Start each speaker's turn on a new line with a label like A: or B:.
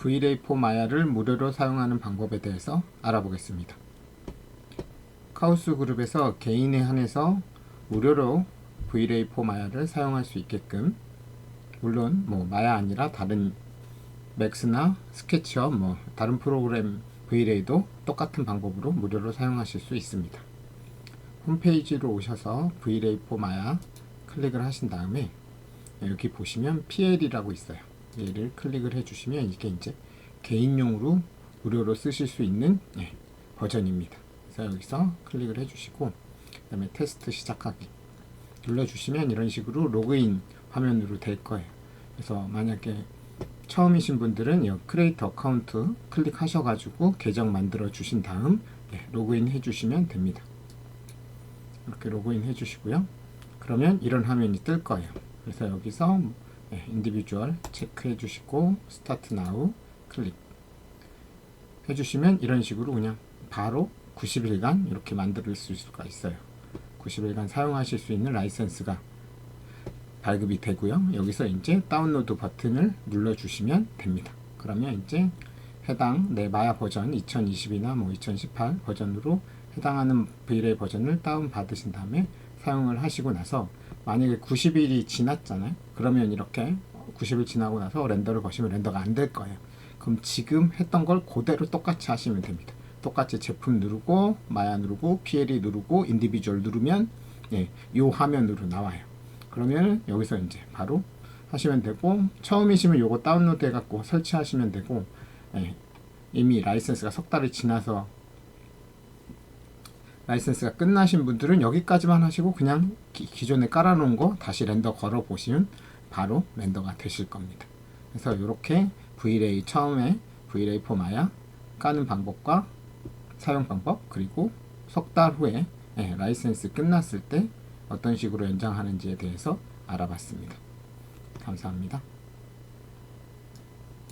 A: V-Ray4 마야를 무료로 사용하는 방법에 대해서 알아보겠습니다. 카우스 그룹에서 개인에 한해서 무료로 V-Ray4 마야를 사용할 수 있게끔 물론 뭐 마야 아니라 다른 맥스나 스케치업 뭐 다른 프로그램 V-Ray도 똑같은 방법으로 무료로 사용하실 수 있습니다. 홈페이지로 오셔서 V-Ray4 마야 클릭을 하신 다음에 여기 보시면 PL이라고 있어요. 얘를 클릭을 해주시면 이게 이제 개인용으로 무료로 쓰실 수 있는 예, 버전입니다. 그래서 여기서 클릭을 해주시고 그 다음에 테스트 시작하기 눌러주시면 이런 식으로 로그인 화면으로 될 거예요. 그래서 만약에 처음이신 분들은 이 크리에이터 어카운트 클릭하셔가지고 계정 만들어 주신 다음 예, 로그인 해주시면 됩니다. 이렇게 로그인 해주시고요. 그러면 이런 화면이 뜰 거예요. 그래서 여기서 네, 인디비주얼 체크해 주시고 스타트 나우 클릭 해 주시면 이런 식으로 그냥 바로 90일간 이렇게 만들 수가 있어요. 90일간 사용하실 수 있는 라이센스가 발급이 되고요. 여기서 이제 다운로드 버튼을 눌러 주시면 됩니다. 그러면 이제 해당 내 마야 버전 2020이나 뭐 2018 버전으로 해당하는 V-Ray 버전을 다운 받으신 다음에 사용을 하시고 나서 만약에 90일이 지났잖아요. 그러면 이렇게 90일 지나고 나서 렌더를 거시면 렌더가 안 될 거예요. 그럼 지금 했던 걸 그대로 똑같이 하시면 됩니다. 똑같이 제품 누르고 마야 누르고 PLE 누르고 인디비주얼 누르면 예, 요 화면으로 나와요. 그러면 여기서 이제 바로 하시면 되고 처음이시면 요거 다운로드 해갖고 설치하시면 되고 예, 이미 라이센스가 석 달이 지나서 라이센스가 끝나신 분들은 여기까지만 하시고 그냥 기, 기존에 깔아놓은 거 다시 렌더 걸어 보시면 바로 렌더가 되실 겁니다. 그래서 이렇게 V-Ray 처음에 V-Ray 4 마야 까는 방법과 사용 방법 그리고 석 달 후에 예, 라이센스 끝났을 때 어떤 식으로 연장하는지에 대해서 알아봤습니다. 감사합니다.